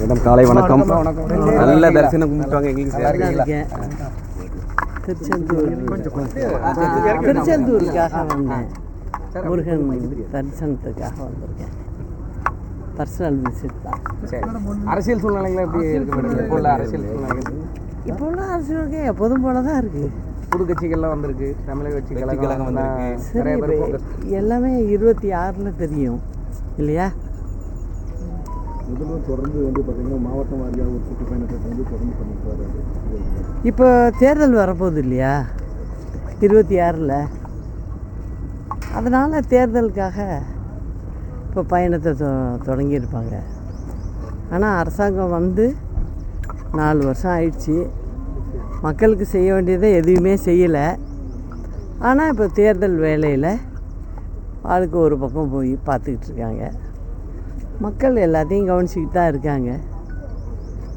Madam காலை வணக்கம். நல்ல தரிசனம் கும்பிட்டாங்க எங்களுக்கு திருச்செந்தூர். திருச்செந்தூருக்காக வந்தேன். முருகன் தரிசனத்துக்காக வந்திருக்கேன். பர்சனல் விசிட் தான். அரசியல் சூழ்நிலைகள் எப்படி இருக்கு இப்போ உள்ள அரசியல் சூழ்நிலைகள்? இப்போ உள்ள அரசியலுக்கு எப்போதும் போல தான் இருக்குது புது கட்சிகள்லாம் வந்திருக்கு. தமிழக கட்சி கழகம் வந்திருக்கு எல்லாமே இருபத்தி ஆறில் தெரியும். இல்லையா? முதல்வர் தொடர்ந்து வந்து பார்த்தீங்கன்னா மாவட்டம் வாரியாக ஒரு சுற்றுப்பயணத்தை வந்து தொடர்ந்து பண்ணிட்டு இப்போ தேர்தல் வரப்போகுது இல்லையா? இருபத்தி ஆறில். அதனால் தேர்தலுக்காக இப்போ பயணத்தை தொ தொடங்கியிருப்பாங்க. ஆனால் அரசாங்கம் வந்து நாலு வருஷம் ஆயிடுச்சு. மக்களுக்கு செய்ய வேண்டியதை எதுவுமே செய்யலை. ஆனால் இப்போ தேர்தல் வேலையில் ஆளுக்கு ஒரு பக்கம் போய் பார்த்துக்கிட்டு இருக்காங்க. மக்கள் எல்லாத்தையும் கவனிச்சிக்கிட்டு தான் இருக்காங்க.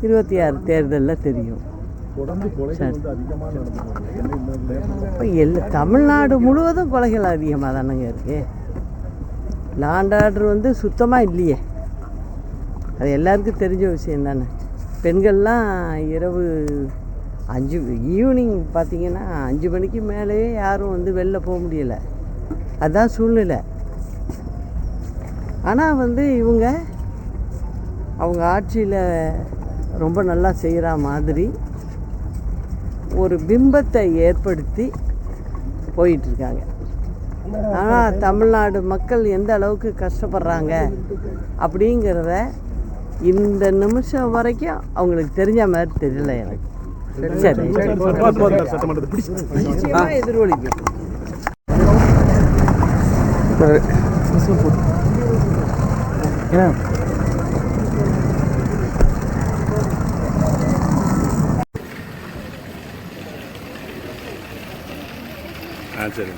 இருபத்தி ஆறு தேர்தலில் தெரியும். இப்போ எல்லா தமிழ்நாடு முழுவதும் கொலைகள் அதிகமாக தானேங்க இருக்கு. லாண்ட் ஆர்டர் வந்து சுத்தமாக இல்லையே. அது எல்லாருக்கும் தெரிஞ்ச விஷயம் தானே. பெண்கள்லாம் இரவு அஞ்சு ஈவினிங் பார்த்தீங்கன்னா அஞ்சு மணிக்கு மேலேயே யாரும் வந்து வெளில போக முடியலை. அதுதான் சூழ்நிலை. ஆனால் வந்து இவங்க அவங்க ஆட்சியில் ரொம்ப நல்லா செய்கிற மாதிரி ஒரு பிம்பத்தை ஏற்படுத்தி போயிட்டுருக்காங்க ஆனால் தமிழ்நாடு மக்கள் எந்த அளவுக்கு கஷ்டப்படுறாங்க அப்படிங்கிறத இந்த நிமிஷம் வரைக்கும் அவங்களுக்கு தெரிஞ்ச மாதிரி தெரியல எனக்கு. சரி. நிச்சயமா எதிரொலிக்கும் ஆ சரி.